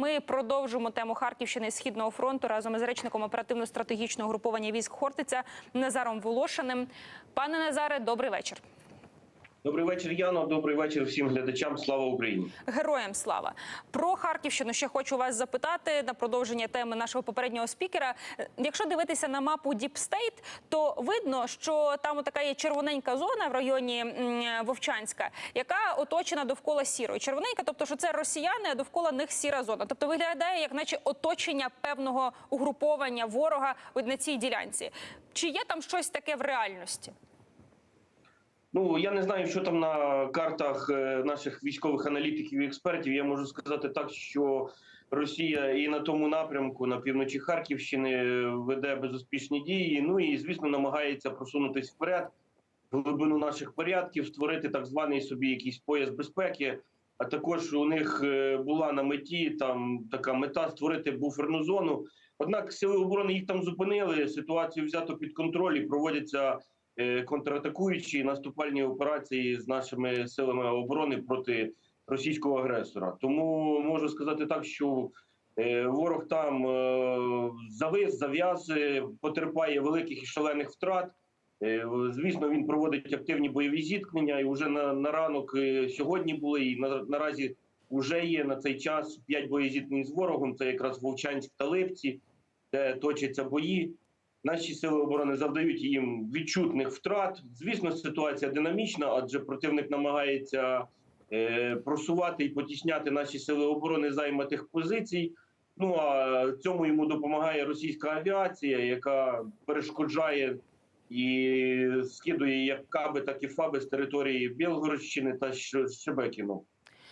Ми продовжимо тему Харківщини і Східного фронту разом із речником оперативно-стратегічного групування військ Хортиця Назаром Волошиним. Пане Назаре, добрий вечір. Добрий вечір, Яно. Добрий вечір всім глядачам. Слава Україні. Героям слава про Харківщину. Ще хочу вас запитати на продовження теми нашого попереднього спікера. Якщо дивитися на мапу State, то видно, що там така є червоненька зона в районі Вовчанська, яка оточена довкола сірої. Червоненька, тобто, що це росіяни, а довкола них сіра зона. Тобто виглядає як, наче оточення певного угруповання ворога на цій ділянці. Чи є там щось таке в реальності? Ну я не знаю, що там на картах е, наших військових аналітиків і експертів. Я можу сказати так, що Росія і на тому напрямку, на півночі Харківщини, е, веде безуспішні дії. Ну і звісно намагається просунутись вперед, в глибину наших порядків, створити так званий собі якийсь пояс безпеки. А також у них е, була на меті там така мета створити буферну зону. Однак сили оборони їх там зупинили. Ситуацію взято під контроль і проводяться контратакуючі наступальні операції з нашими силами оборони проти російського агресора. Тому можу сказати так, що е, ворог там е, завис, зав'яз, е, потерпає великих і шалених втрат. Е, Звісно, він проводить активні бойові зіткнення, і вже на, на ранок е, сьогодні були і на, наразі вже є на цей час п'ять боєзіткнень з ворогом. Це якраз Вовчанськ та Липці, де точаться бої. Наші сили оборони завдають їм відчутних втрат. Звісно, ситуація динамічна, адже противник намагається е, просувати і потісняти наші сили оборони займатих позицій. Ну а цьому йому допомагає російська авіація, яка перешкоджає і скидує як каби, так і фаби з території Білгородщини та Щ- Щебекіно.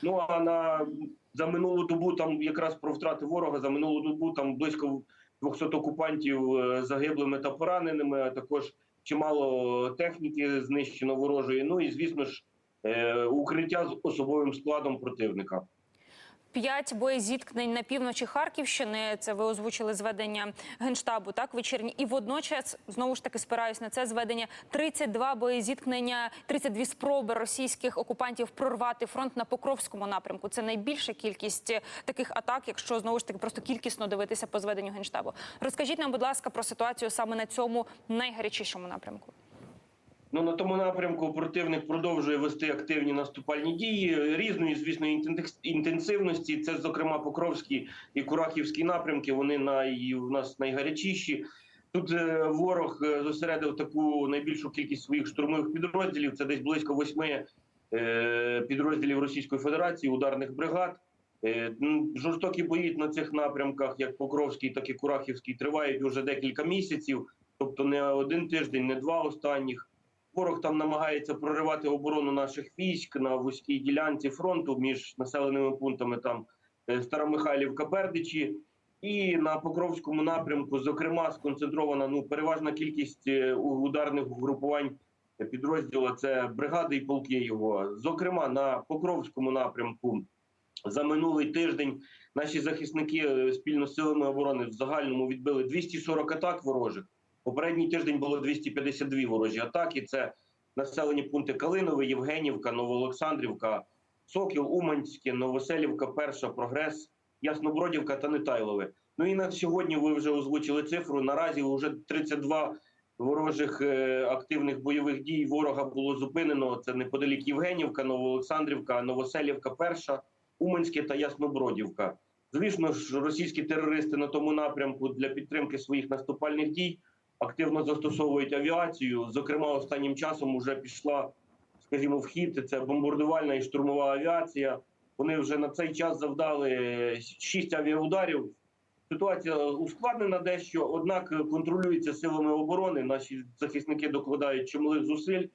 Ну а на за минулу добу там якраз про втрати ворога за минулу добу там близько 200 окупантів е, загиблими та пораненими, а також чимало техніки знищено ворожої. Ну і звісно ж, е, укриття з особовим складом противника. П'ять боєзіткнень на півночі Харківщини. Це ви озвучили зведення генштабу, так вечірні. І водночас знову ж таки спираюсь на це зведення. 32 боєзіткнення, 32 спроби російських окупантів прорвати фронт на Покровському напрямку. Це найбільша кількість е, таких атак, якщо знову ж таки просто кількісно дивитися по зведенню генштабу. Розкажіть нам, будь ласка, про ситуацію саме на цьому найгарячішому напрямку. Ну на тому напрямку противник продовжує вести активні наступальні дії різної, звісно, інтенс- інтенсивності. Це, зокрема, Покровський і Курахівський напрямки. Вони най, у нас найгарячіші. Тут е, ворог е, зосередив таку найбільшу кількість своїх штурмових підрозділів. Це десь близько восьми е, підрозділів Російської Федерації, ударних бригад. Жорстокі бої на цих напрямках, як Покровський, так і Курахівський, тривають уже декілька місяців, тобто не один тиждень, не два останніх. Ворог там намагається проривати оборону наших військ на вузькій ділянці фронту між населеними пунктами там е, Старомихайлівка, Бердичі. І на Покровському напрямку, зокрема, сконцентрована ну переважна кількість е, ударних угрупувань підрозділу. Це бригади і полки його. Зокрема, на Покровському напрямку за минулий тиждень наші захисники е, спільно з силами оборони в загальному відбили 240 атак ворожих. Попередній тиждень було 252 ворожі атаки. Це населені пункти Калинове, Євгенівка, Новоолександрівка, Сокіл, Уманське, Новоселівка, Перша, Прогрес, Яснобродівка та Нетайлове. Ну і на сьогодні ви вже озвучили цифру. Наразі вже 32 ворожих е, активних бойових дій ворога було зупинено. Це неподалік Євгенівка, Новоолександрівка, Новоселівка, Перша, Уманське та Яснобродівка. Звісно ж, російські терористи на тому напрямку для підтримки своїх наступальних дій активно застосовують авіацію. Зокрема, останнім часом вже пішла, скажімо, в хід це бомбардувальна і штурмова авіація. Вони вже на цей час завдали шість авіаударів. Ситуація ускладнена дещо, однак контролюється силами оборони. Наші захисники докладають чималих зусиль,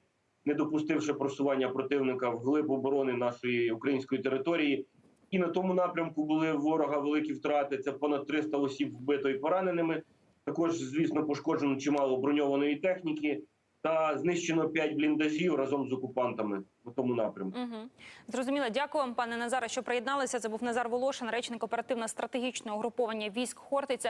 не допустивши просування противника в глиб оборони нашої української території. І на тому напрямку були ворога великі втрати. Це понад 300 осіб вбито і пораненими. Також, звісно, пошкоджено чимало броньованої техніки та знищено 5 бліндажів разом з окупантами в тому напрямку. Угу. Зрозуміло. Дякую вам, пане Назаре, що приєдналися. Це був Назар Волошин, речник оперативно-стратегічного угруповання військ Хортиця.